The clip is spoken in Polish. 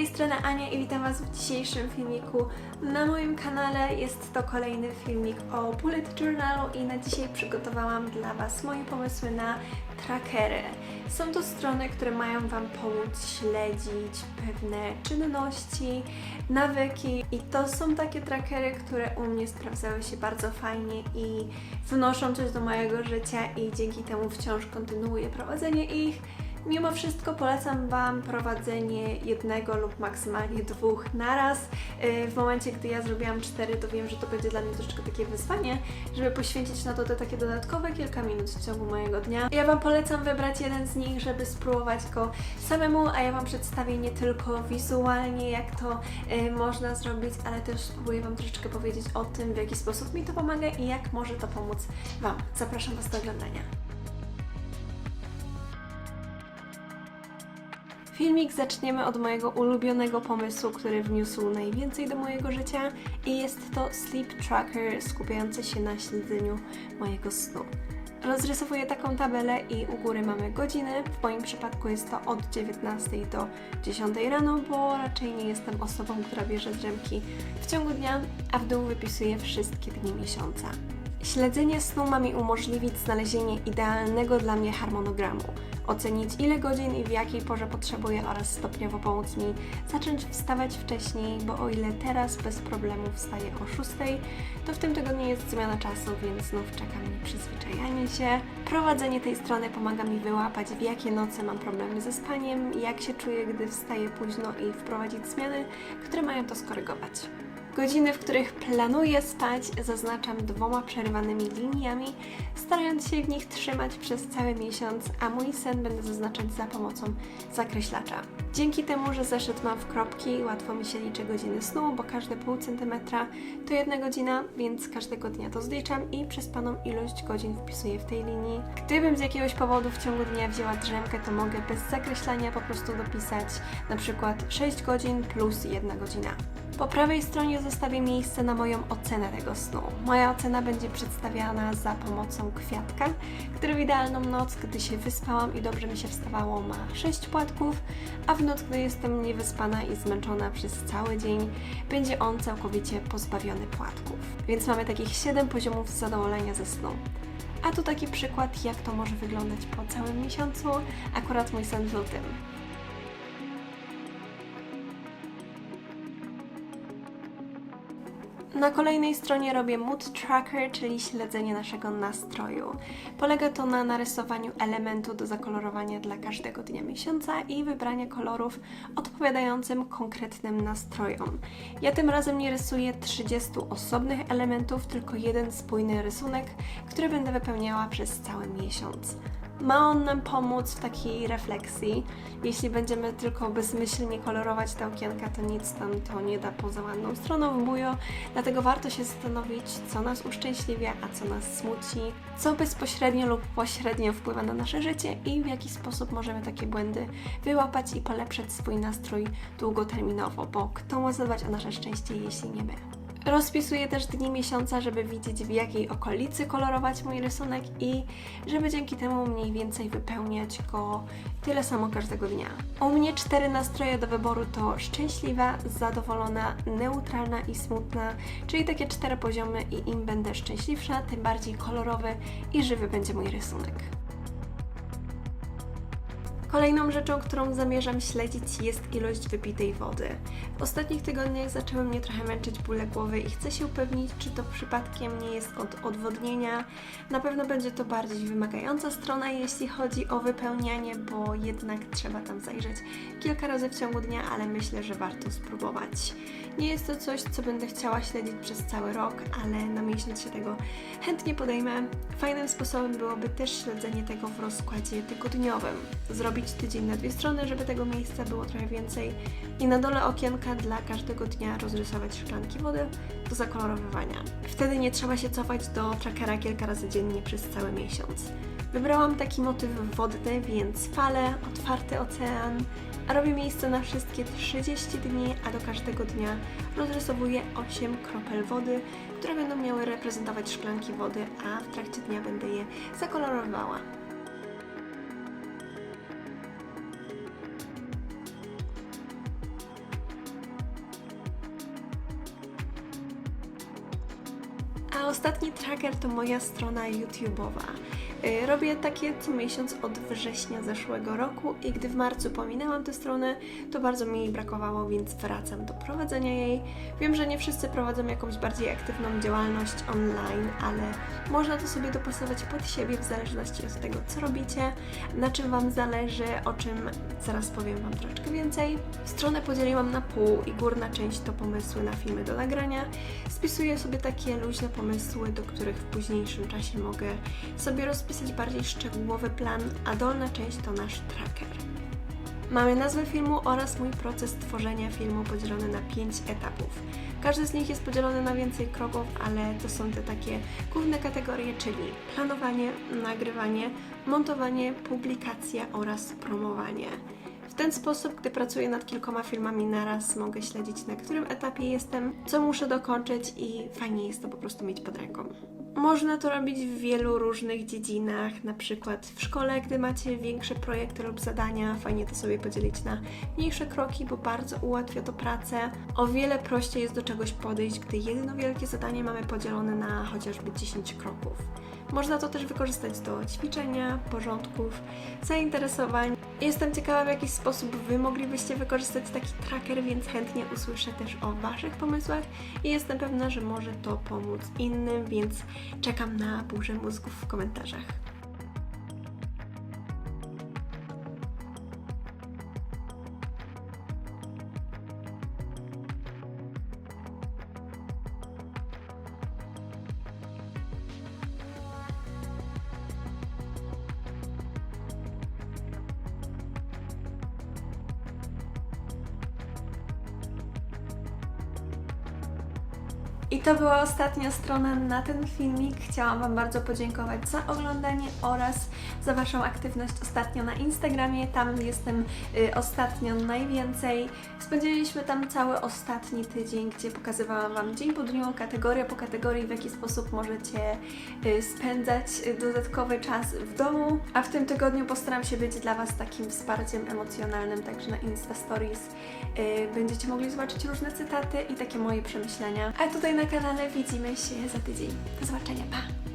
tej strony Ania i witam Was w dzisiejszym filmiku na moim kanale. Jest to kolejny filmik o Bullet Journalu i na dzisiaj przygotowałam dla Was moje pomysły na trackery. Są to strony, które mają Wam pomóc śledzić pewne czynności, nawyki i to są takie trackery, które u mnie sprawdzały się bardzo fajnie i wnoszą coś do mojego życia i dzięki temu wciąż kontynuuję prowadzenie ich. Mimo wszystko polecam Wam prowadzenie jednego lub maksymalnie dwóch naraz. Yy, W momencie, gdy ja zrobiłam cztery, to wiem, że to będzie dla mnie troszeczkę takie wyzwanie, żeby poświęcić na to te takie dodatkowe kilka minut w ciągu mojego dnia. Ja Wam polecam wybrać jeden z nich, żeby spróbować go samemu, a ja Wam przedstawię nie tylko wizualnie, jak to yy, można zrobić, ale też spróbuję Wam troszeczkę powiedzieć o tym, w jaki sposób mi to pomaga i jak może to pomóc Wam. Zapraszam Was do oglądania. Filmik zaczniemy od mojego ulubionego pomysłu, który wniósł najwięcej do mojego życia i jest to Sleep Tracker skupiający się na śledzeniu mojego snu. Rozrysowuję taką tabelę i u góry mamy godziny. W moim przypadku jest to od 19 do 10 rano, bo raczej nie jestem osobą, która bierze drzemki w ciągu dnia, a w dół wypisuję wszystkie dni miesiąca. Śledzenie snu ma mi umożliwić znalezienie idealnego dla mnie harmonogramu, ocenić ile godzin i w jakiej porze potrzebuję oraz stopniowo pomóc mi zacząć wstawać wcześniej, bo o ile teraz bez problemu wstaję o 6, to w tym tygodniu jest zmiana czasu, więc znów czeka mnie przyzwyczajanie się. Prowadzenie tej strony pomaga mi wyłapać w jakie noce mam problemy ze spaniem, jak się czuję, gdy wstaję późno i wprowadzić zmiany, które mają to skorygować. Godziny, w których planuję spać, zaznaczam dwoma przerywanymi liniami, starając się w nich trzymać przez cały miesiąc, a mój sen będę zaznaczać za pomocą zakreślacza. Dzięki temu, że zeszyt mam w kropki, łatwo mi się liczy godziny snu, bo każde pół centymetra to jedna godzina, więc każdego dnia to zliczam i przespaną ilość godzin wpisuję w tej linii. Gdybym z jakiegoś powodu w ciągu dnia wzięła drzemkę, to mogę bez zakreślania po prostu dopisać na przykład 6 godzin plus 1 godzina. Po prawej stronie zostawię miejsce na moją ocenę tego snu. Moja ocena będzie przedstawiana za pomocą kwiatka, który w idealną noc, gdy się wyspałam i dobrze mi się wstawało, ma 6 płatków, a w noc, gdy jestem niewyspana i zmęczona przez cały dzień, będzie on całkowicie pozbawiony płatków. Więc mamy takich 7 poziomów zadowolenia ze snu. A tu taki przykład, jak to może wyglądać po całym miesiącu, akurat mój sen w lutym. Na kolejnej stronie robię mood tracker, czyli śledzenie naszego nastroju. Polega to na narysowaniu elementu do zakolorowania dla każdego dnia miesiąca i wybrania kolorów odpowiadającym konkretnym nastrojom. Ja tym razem nie rysuję 30 osobnych elementów, tylko jeden spójny rysunek, który będę wypełniała przez cały miesiąc. Ma on nam pomóc w takiej refleksji. Jeśli będziemy tylko bezmyślnie kolorować te okienka, to nic nam to nie da poza ładną stroną w bujo. Dlatego warto się zastanowić, co nas uszczęśliwia, a co nas smuci, co bezpośrednio lub pośrednio wpływa na nasze życie i w jaki sposób możemy takie błędy wyłapać i polepszać swój nastrój długoterminowo, bo kto ma zadbać o nasze szczęście, jeśli nie my. Rozpisuję też dni miesiąca, żeby widzieć w jakiej okolicy kolorować mój rysunek i żeby dzięki temu mniej więcej wypełniać go tyle samo każdego dnia. U mnie cztery nastroje do wyboru to szczęśliwa, zadowolona, neutralna i smutna, czyli takie cztery poziomy i im będę szczęśliwsza, tym bardziej kolorowy i żywy będzie mój rysunek. Kolejną rzeczą, którą zamierzam śledzić jest ilość wypitej wody. W ostatnich tygodniach zaczęły mnie trochę męczyć bóle głowy i chcę się upewnić, czy to przypadkiem nie jest od odwodnienia. Na pewno będzie to bardziej wymagająca strona, jeśli chodzi o wypełnianie, bo jednak trzeba tam zajrzeć kilka razy w ciągu dnia, ale myślę, że warto spróbować. Nie jest to coś, co będę chciała śledzić przez cały rok, ale na miesiąc się tego chętnie podejmę. Fajnym sposobem byłoby też śledzenie tego w rozkładzie tygodniowym. Zrobić tydzień na dwie strony, żeby tego miejsca było trochę więcej i na dole okienka dla każdego dnia rozrysować szklanki wody do zakolorowywania. Wtedy nie trzeba się cofać do trackera kilka razy dziennie przez cały miesiąc. Wybrałam taki motyw wodny, więc fale, otwarty ocean, a robię miejsce na wszystkie 30 dni, a do każdego dnia rozrysowuję 8 kropel wody, które będą miały reprezentować szklanki wody, a w trakcie dnia będę je zakolorowała. Ostatni tracker to moja strona YouTube'owa. Y, Robię takie co miesiąc od września zeszłego roku i gdy w marcu pominęłam tę stronę, to bardzo mi jej brakowało, więc wracam do prowadzenia jej. Wiem, że nie wszyscy prowadzą jakąś bardziej aktywną działalność online, ale można to sobie dopasować pod siebie w zależności od tego, co robicie, na czym Wam zależy, o czym zaraz powiem Wam troszeczkę więcej. Stronę podzieliłam na pół i górna część to pomysły na filmy do nagrania. Spisuję sobie takie luźne pomysły, do których w późniejszym czasie mogę sobie rozpisać bardziej szczegółowy plan, a dolna część to nasz tracker. Mamy nazwę filmu oraz mój proces tworzenia filmu podzielony na pięć etapów. Każdy z nich jest podzielony na więcej kroków, ale to są te takie główne kategorie, czyli planowanie, nagrywanie, montowanie, publikacja oraz promowanie. W ten sposób, gdy pracuję nad kilkoma filmami naraz, mogę śledzić na którym etapie jestem, co muszę dokończyć i fajnie jest to po prostu mieć pod ręką. Można to robić w wielu różnych dziedzinach, na przykład w szkole, gdy macie większe projekty lub zadania, fajnie to sobie podzielić na mniejsze kroki, bo bardzo ułatwia to pracę. O wiele prościej jest do czegoś podejść, gdy jedno wielkie zadanie mamy podzielone na chociażby 10 kroków. Można to też wykorzystać do ćwiczenia, porządków, zainteresowań. Jestem ciekawa, w jaki sposób Wy moglibyście wykorzystać taki tracker, więc chętnie usłyszę też o Waszych pomysłach i jestem pewna, że może to pomóc innym, więc czekam na burzę mózgów w komentarzach. I to była ostatnia strona na ten filmik. Chciałam Wam bardzo podziękować za oglądanie oraz za Waszą aktywność ostatnio na Instagramie. Tam jestem y, ostatnio najwięcej. Spędziliśmy tam cały ostatni tydzień, gdzie pokazywałam Wam dzień po dniu, kategoria po kategorii, w jaki sposób możecie y, spędzać y, dodatkowy czas w domu. A w tym tygodniu postaram się być dla Was takim wsparciem emocjonalnym, także na Insta Stories będziecie mogli zobaczyć różne cytaty i takie moje przemyślenia. A tutaj na kanale widzimy się za tydzień. Do zobaczenia, pa!